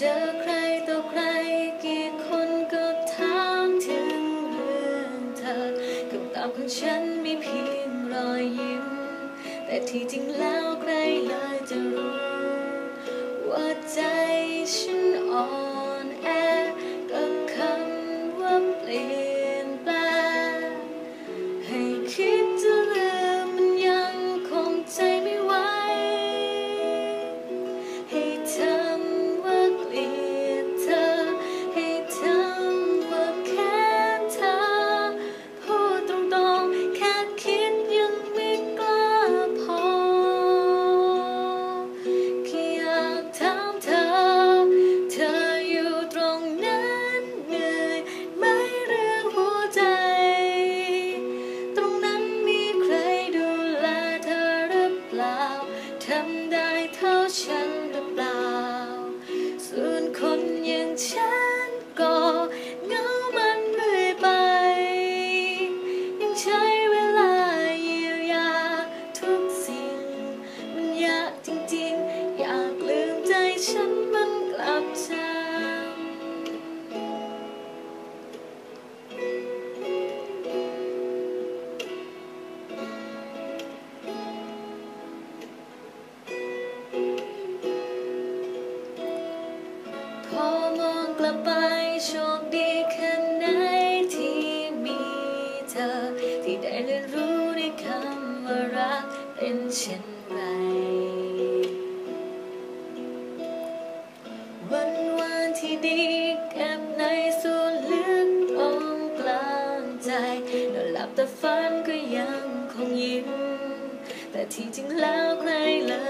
จอใครต่อใครกี่คนก็ถามถึงเรื่องเธอคำตาบของฉันมีเพียงรอยยิ้ม แต่ที่จริงแล้วใครเลยจะรู้ ว่าใจฉันอ่อนำได้เท่าฉันหรือเปล่า ส่วนคนอย่างฉันก็เหงามันเรื่อยไป ยังใช้เวลาเยียวยาทุกสิ่ง มันยากจริงๆ อยากลืมใจฉัน อมองกลับไปโชคดีแค่ไหนที่มีเธอ ที่ได้เรียนรู้ในคำว่ารักเป็นเช่นไร วันวานที่ดีเก็บในส่วนลึกตรงกลางใจแล้วหลับแต่ฝันก็ยังคงยิ้ม แต่ที่จริงแล้วใครเลย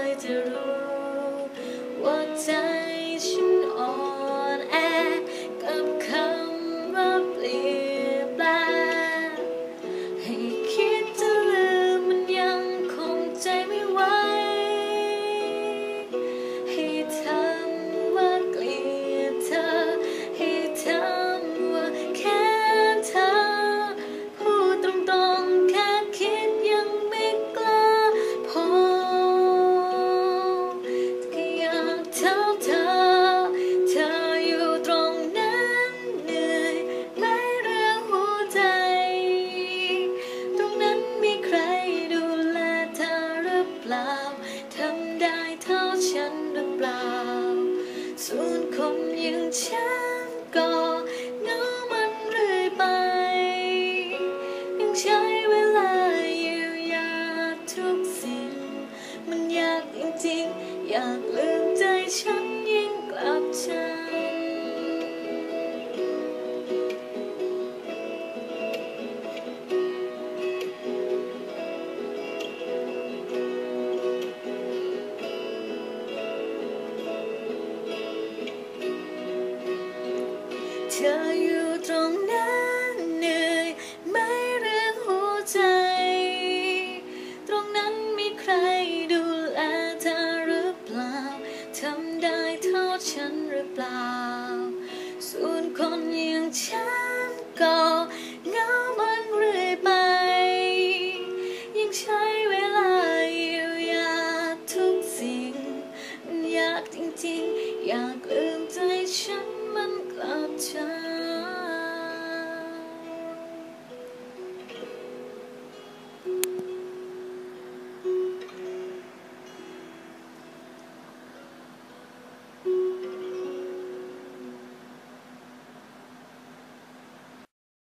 ฉันก็เงามันเรื่อยไป ยังใช้เวลาอยู่ยาทุกสิ่ง มันยากจริงๆ อยากลืมใจฉันยิ่งกลับใจ ออยู่ตรงนั้นเหนื่อยไหมเรื่องหัวใจ ตรงนั้นมีใครดูแลเธอหรือเปล่าทำได้เท่าฉันหรือเปล่า ส่วนคนอย่างฉันก็เหงามันเรื่อยไป ยังใช้เวลาเยียวยากทุกสิ่งมันยากจริงๆ อยากลืมใจฉัน time